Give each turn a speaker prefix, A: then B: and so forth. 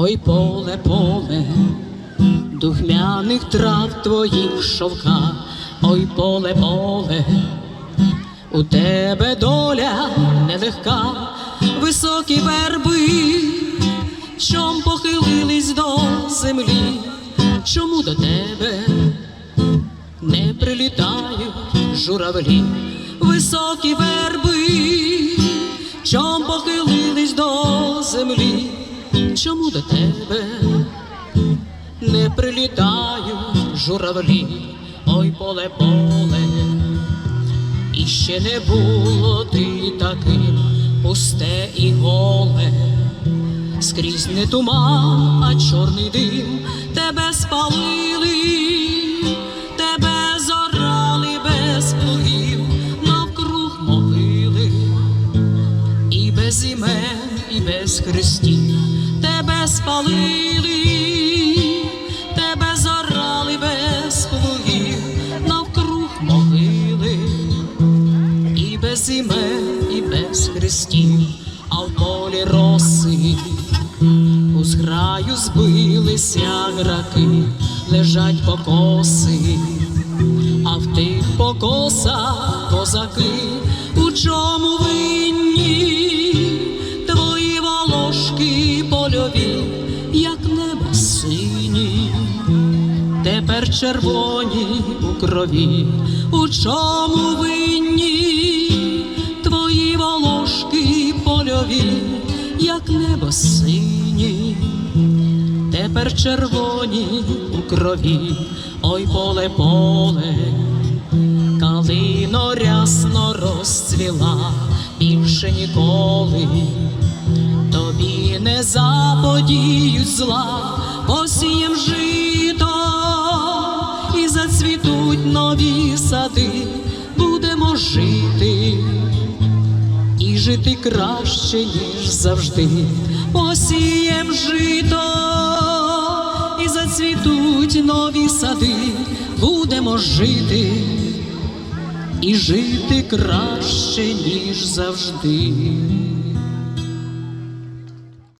A: Ой, поле, поле, духмяних трав твоїх шовка, ой, поле, поле, у тебе доля нелегка, високі верби, чом похилились до землі, чому до тебе не прилітають журавлі, високі верби, чому до тебе не прилітають журавлі, ой поле поле, і ще не було ти таким пусте і голе, скрізь не туман, а чорний дим. Тебе спалили, тебе зорали без плугів. Навкруг могили, і без імен, і без хрестів спалили, тебе зорали без плугів навкруг могили. І без імен, і без хрестів, а в полі роси. У зграю збилися граки, лежать покоси, а в тих покосах козаки, у чому винні тепер червоні у крові, у чому винні твої волошки польові, як небо сині, тепер червоні у крові, ой поле поле, калино рясно розцвіла. Більше ніколи тобі не заподіють зла, зацвітуть нові сади, будемо жити. І жити краще, ніж завжди, посієм жито і зацвітуть нові сади, будемо жити. І жити краще, ніж завжди.